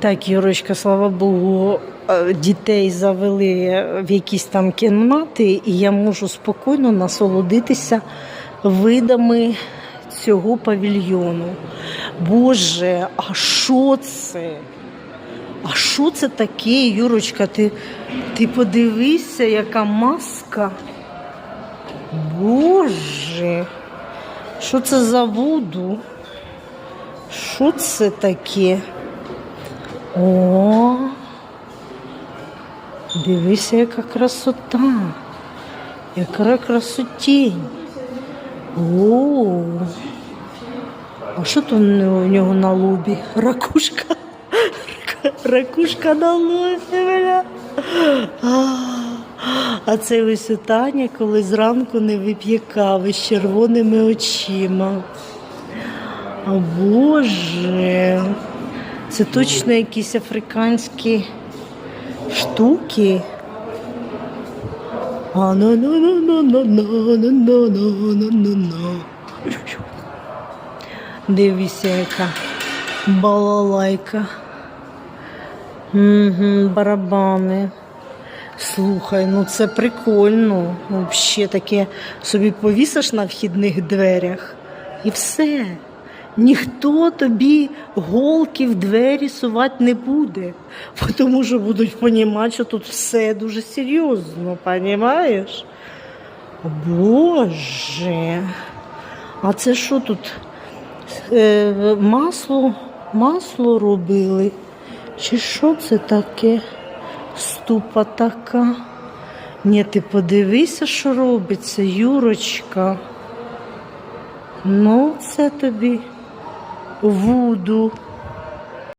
Так, Юрочка, слава Богу, е, дітей завели в якісь там кімнати, і я можу спокійно насолодитися видами цього павільйону. Боже, а що це? А що це таке, Юрочка? Ти, ти подивися, яка маска. Боже, що це за вуду? Що це таке? О, дивися, яка красота, яка красотінь. О, а що тут у нього на лобі? Ракушка. Ракушка на лобі, бля. А, це ось Таня, коли зранку не вип'є кави з червоними очима. О Боже, це точно якісь африканські штуки. Дивіться, яка балалайка. Барабани. Слухай, ну це прикольно. Взагалі таке собі повісиш на вхідних дверях і все. Ніхто тобі голки в двері сувати не буде, тому що будуть розуміти, що тут все дуже серйозно, розумієш? Боже, а це що тут? Е, масло, масло робили? Чи що це таке? Ступа така. Ні, ти подивися, що робиться, Юрочка. Ну, це тобі o voodoo.